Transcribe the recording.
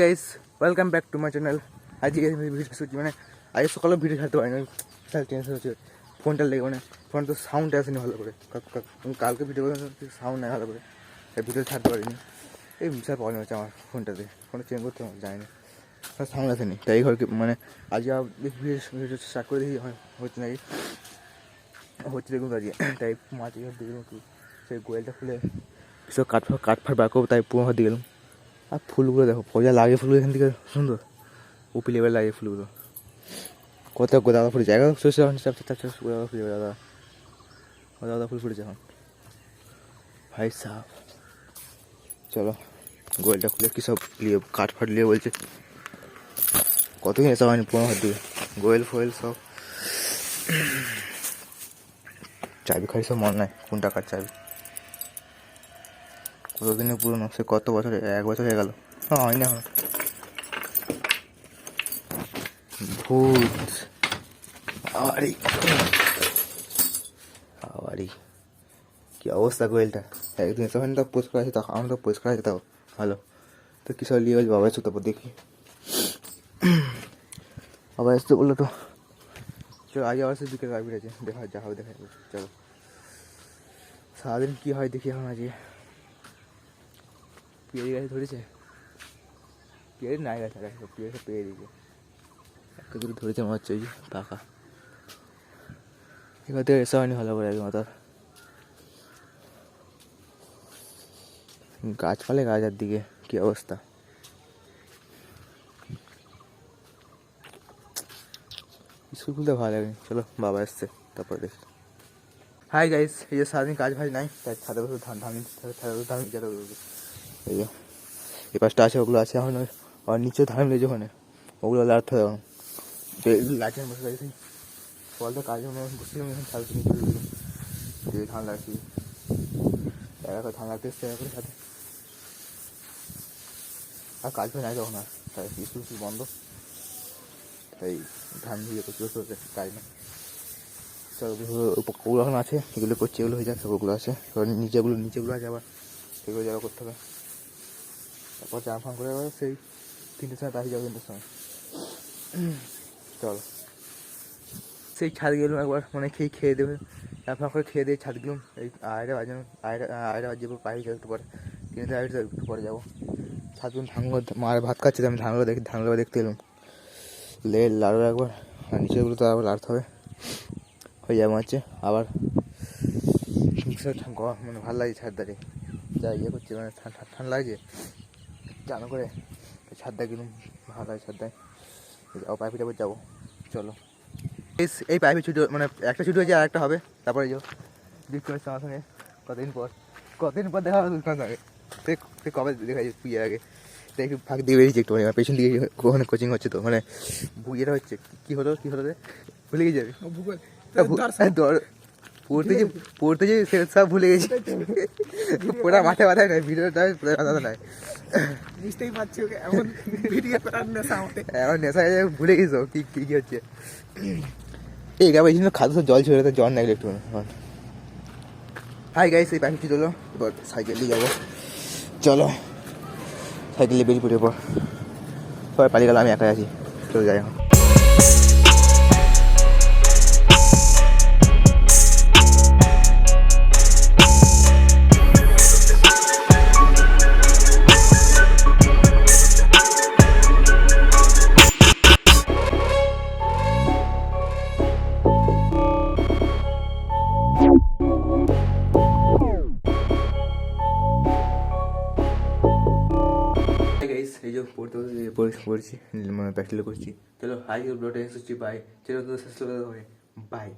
Guys welcome back to my channel আজকে আমি video শুনছি মানে আজকে সকালে ভিডিও ছাড়তে পারিনি স্যার টেনশন হচ্ছে ফোনটা লেগে মানে ফোন তো সাউন্ড আসেনি ভালো করে। কালকে ভিডিও সাউন্ড নেই ভালো করে। এই ভিডিও ছাড়তে পারিনি। এই বিশাল প্রবলেম হচ্ছে আমার ফোনটাতে ফোনটা চেঞ্জ করতে আমার যায়নি সাউন্ড আসেনি, তাই ঘরকে মানে আজকে ভিডিও স্টার্ট করে দেখি হচ্ছে নাকি। হচ্ছে দেখুন আজকে, তাই কি সেই গোয়েলটা খুলে সব কাঠ কাঠ ফাট বার করব, তাই পুরো হাত গেলাম। আর ফুলগুলো দেখো পয়সা লাগে ফুলগুলো এখান থেকে, সুন্দর। উপি লেভেল লাগে ফুলগুলো। কত গোদাদা ফুল, জায়গা সরষে এখন চাপ গোদাদা ফুল দাদা। গোদাদা ফুল ফুটেছে এখন। ভাই সাহ চলো, গোয়েলটা খুলে কী সব নিয়ে কাঠ ফাট নিয়ে বলছে। কত কিনে সব হয়নি পনেরো হাত গোয়েল ফোয়েল সব। চাবি খাই সব মনে নাই কোন টাকার চাবি। কতদিনের পুরনো? সে কত বছরে? এক বছর হয়ে গেল। হ্যাঁ হয় না ভূত। আরে আরে কি অবস্থা গোয়েলটা? একদিন তখন তো পরিষ্কার আছে তখন আমার তো পরিষ্কার আছে, তাও ভালো। তো কিসব নিয়ে বলছি? বাবা এসে তারপর দেখি বাবা এসে বলল তো। চলো আজ আবার সে বিকেল গাড়ি আছে। দেখা যা হবে, দেখা যাবে চলো। সারাদিন কী হয় দেখি এখন আজকে। পেয়ে গাছ ধরেছে পেয়ে নাই গাছ আর একটা পেয়ে পেয়ে দিয়েছে একটা দুটো ধরেছে মনে হচ্ছে ওই যে পাকা এবার থেকে এসে হয়নি ভালো করে একদম তার গাছপালে গাছের দিকে কি অবস্থা স্কুল খুলতে ভালো লাগে চলো বাবা এসছে তারপর দেখি হাই গাইস এই যে সারাদিন কাজ ভাজ নাই তাই ছাদে বসে ধান ধান ছাদে বসে ধান যেতে এই যে, এই পাশটা আছে, ওগুলো আছে এখন, আর নিচে ধান লেগেছে ওখানে, ওগুলো লাড়তে হবে এগুলো লাগছে বসে গেছি ফল তো কাজে হয় বসে এখন নিচে দিয়ে ধান লাগছি। একা ধান লাগতে এসছে করে সাথে আর কাজ ভাই নাই তখন আর। তাই স্কুল বন্ধ। তাই ধান দিয়ে করতে বসে কাজ নেই। ওগুলো এখন আছে এগুলো করছে এগুলো হয়ে যাক ওগুলো আছে। নিচেগুলো নিচেগুলো আছে আবার। সেগুলো জায়গা করতে হবে। তারপর চান ফান করে আবার সেই তিনটের সময় তাই যাব তিনটের সময় চলো সেই ছাদ গেলুম একবার মানে খেয়ে খেয়ে দেবে তারপর করে খেয়ে দিয়ে ছাদ গেলাম এই আড়াইটা বাজে আড়াইটা আড়াইটা বাজে পায়ে যাব একটু পরে তিনটে আড়াইটা একটু পরে যাব ছাদ গেলাম ধানগুলো মার ভাত খাচ্ছে আমি ধানগুলো দেখি ধানগুলো দেখতে এলাম লে লাড়ু একবার আর নিচেগুলো তো আবার লাড়তে হবে হয়ে যাবে হচ্ছে আবার মানে ভালো লাগছে ছাদ দাঁড়িয়ে যা ইয়ে করছে মানে ঠান্ডা লাগছে চানো করে ছাদটা কিনুম ভালো লাগে ছাদটায় যাও পাইপে যাব যাব চলো এই এই পাইপে ছুটি মানে একটা ছুটি হয়েছে আর একটা হবে তারপরে যাও দেখতে পাচ্ছি আমার সঙ্গে কতদিন পর কতদিন পর দেখা হবে তোমার সঙ্গে সে কবে দেখা যায় পুজোর আগে দেখি ফাঁক দিয়ে বেরিয়েছি একটু মানে পেছন দিকে ওখানে কোচিং হচ্ছে তো মানে ইয়েটা হচ্ছে কী হলো কী হলো রে ভুলে গিয়ে যাবে ভূগোল হ্যাঁ, পড়তে যে পড়তে যে সে সব ভুলে গেছি। পুরা মাঠে মাথায় নয় ভিডিওটা মাথা নয় বুঝতেই পারছি ওকে এমন ভিডিও করার নেশা আমাদের। এখন নেশা হয়ে ভুলে গেছো কি কি কি হচ্ছে? এই গাবে এই জন্য খাদ্য জল ছেড়ে তো জল নাই একটু হাই গাইস এই প্যান্ট চলো এবার সাইকেল নিয়ে যাব। চলো সাইকেল নিয়ে বেরিয়ে পড়ে এরপর। সবাই পালিয়ে গেল আমি একাই আছি। চলে যাই এখন। পড়ছি মানে প্র্যাকটিস করছি চলো হাই ব্লড হচ্ছে বাই চলো তো শেষ করে বাই